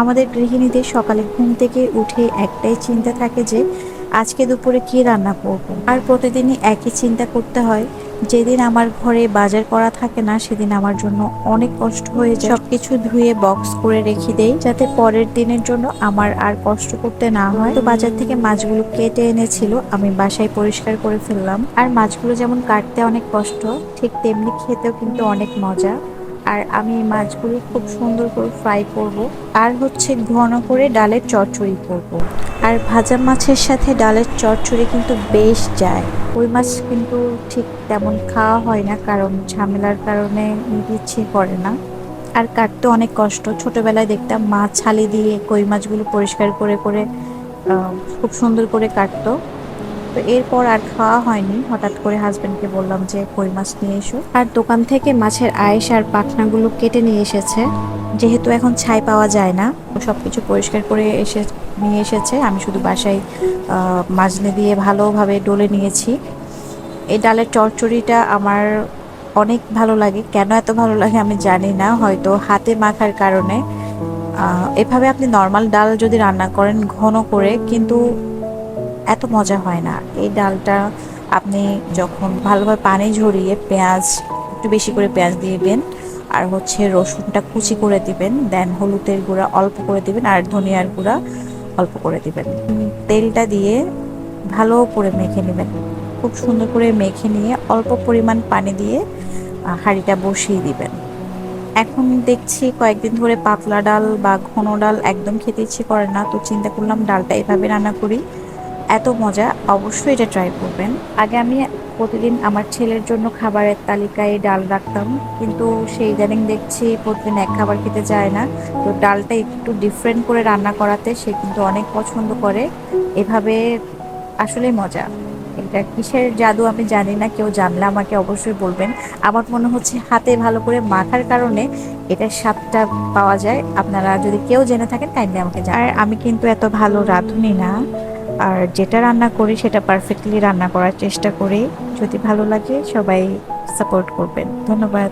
আমাদের গৃহিণীদের সকালে ঘুম থেকে উঠে একটাই চিন্তা থাকে যে, আজকে দুপুরে কি রান্না করব? আর প্রতিদিনই একই চিন্তা করতে হয়, যেদিন আমার ঘরে বাজার করা থাকে না, সেদিন আমার জন্য অনেক কষ্ট হয়ে যায়। সবকিছু ধুয়ে বক্স করে রেখে দেই, যাতে পরের দিনের জন্য আমার আর কষ্ট করতে না হয়। তো বাজার থেকে মাছগুলো কেটে এনেছিল, আমি বাসায় পরিষ্কার করে ফেললাম। আর মাছগুলো যেমন কাটতে অনেক কষ্ট, ঠিক তেমনি খেতেও কিন্তু অনেক মজা। আর আমি এই মাছগুলো খুব সুন্দর করে ফ্রাই করব। আর হচ্ছে ঘন করে ডালের চচ্চড়ি করব। আর ভাজা মাছের সাথে ডালের চচ্চড়ি কিন্তু বেশ যায়। ওই মাছ কিন্তু ঠিক তেমন খাওয়া হয় না, কারণ ঝামেলার কারণে ইচ্ছে করে না। আর কাটতে অনেক কষ্ট। ছোটবেলায় দেখতাম মা ছালি দিয়ে কই মাছগুলো পরিষ্কার করে করে খুব সুন্দর করে কাটতো। তো এরপর আর খাওয়া হয়নি। হঠাৎ করে হাজবেন্ডকে বললাম যে, কই মাছ নিয়ে এসো। আর দোকান থেকে মাছের আয়েস আর পাখনাগুলো কেটে নিয়ে এসেছে। যেহেতু এখন ছাই পাওয়া যায় না সব কিছু পরিষ্কার করে এসে, নিয়ে এসেছে। আমি শুধু বাসায় মাজনে দিয়ে ভালোভাবে ডলে নিয়েছি। এই ডালের চচ্চড়িটা আমার অনেক ভালো লাগে। কেন এত ভালো লাগে আমি জানি না। হয়তো হাতে মাখার কারণে। এভাবে আপনি নর্মাল ডাল যদি রান্না করেন ঘন করে, কিন্তু এত মজা হয় না। এই ডালটা আপনি যখন ভালোভাবে পানি ঝরিয়ে পেঁয়াজ, একটু বেশি করে পেঁয়াজ দিয়ে দিবেন, আর হচ্ছে রসুনটা কুচি করে দিবেন, দেন হলুদের গুঁড়া অল্প করে দিবেন, আর ধনিয়ার গুঁড়া অল্প করে দিবেন। তেলটা দিয়ে ভালো করে মেখে নেবেন। খুব সুন্দর করে মেখে নিয়ে অল্প পরিমাণ পানি দিয়ে হাঁড়িটা বসিয়ে দিবেন। এখন দেখছি কয়েকদিন ধরে পাতলা ডাল বা ঘন ডাল একদম খেতে ইচ্ছে করে না, তো চিন্তা করলাম ডালটা এভাবে রান্না করি। এত মজা, অবশ্যই এটা ট্রাই করবেন। আগে আমি প্রতিদিন আমার ছেলের জন্য খাবারের তালিকায় ডাল রাখতাম, কিন্তু সেই ইদানিং দেখছি প্রতিদিন এক খাবার খেতে চায় না। তো ডালটা একটু ডিফারেন্ট করে রান্না করাতে সে কিন্তু অনেক পছন্দ করে। এভাবে আসলে মজা। এটা কিসের জাদু আমি জানি না, কেউ জানলে আমাকে অবশ্যই বলবেন। আমার মনে হচ্ছে হাতে ভালো করে মাখার কারণে এটার স্বাদটা পাওয়া যায়। আপনারা যদি কেউ জেনে থাকেন কাইন্ডলি আমাকে আর আমি কিন্তু এত ভালো রাঁধুনি না। আর যেটা রান্না করি সেটা পারফেক্টলি রান্না করার চেষ্টা করি। যদি ভালো লাগে সবাই সাপোর্ট করবেন। ধন্যবাদ।